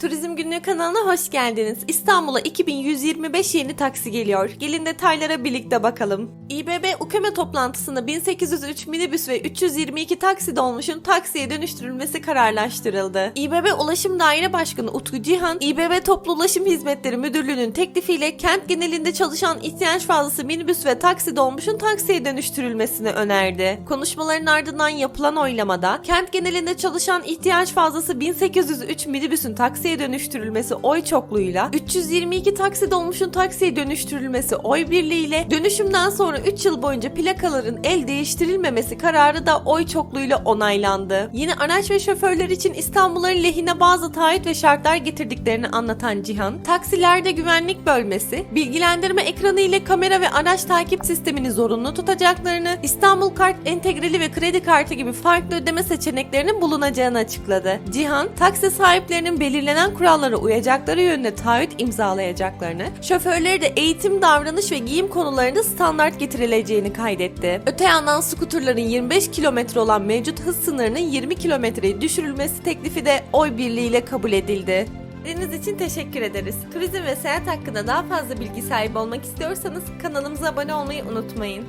Turizm Günlüğü kanalına hoş geldiniz. İstanbul'a 2125 yeni taksi geliyor. Gelin detaylara birlikte bakalım. İBB UKME toplantısında 1803 minibüs ve 322 taksi dolmuşun taksiye dönüştürülmesi kararlaştırıldı. İBB Ulaşım Daire Başkanı Utku Cihan, İBB Toplu Ulaşım Hizmetleri Müdürlüğü'nün teklifiyle kent genelinde çalışan ihtiyaç fazlası minibüs ve taksi dolmuşun taksiye dönüştürülmesini önerdi. Konuşmaların ardından yapılan oylamada kent genelinde çalışan ihtiyaç fazlası 1803 minibüsün taksiye dönüştürülmesi oy çokluğuyla 322 taksi dolmuşun taksiye dönüştürülmesi oy birliğiyle dönüşümden sonra 3 yıl boyunca plakaların el değiştirilmemesi kararı da oy çokluğuyla onaylandı. Yine araç ve şoförler için İstanbul'un lehine bazı taahhüt ve şartlar getirdiklerini anlatan Cihan, taksilerde güvenlik bölmesi, bilgilendirme ekranı ile kamera ve araç takip sistemini zorunlu tutacaklarını, İstanbul Kart entegreli ve kredi kartı gibi farklı ödeme seçeneklerinin bulunacağını açıkladı. Cihan, taksi sahiplerinin belirlenen kurallara uyacakları yönünde taahhüt imzalayacaklarını, şoförleri de eğitim, davranış ve giyim konularında standart getirileceğini kaydetti. Öte yandan skuterların 25 kilometre olan mevcut hız sınırının 20 kilometreye düşürülmesi teklifi de oy birliğiyle kabul edildi. Dinlediğiniz için teşekkür ederiz. Turizm ve seyahat hakkında daha fazla bilgi sahibi olmak istiyorsanız kanalımıza abone olmayı unutmayın.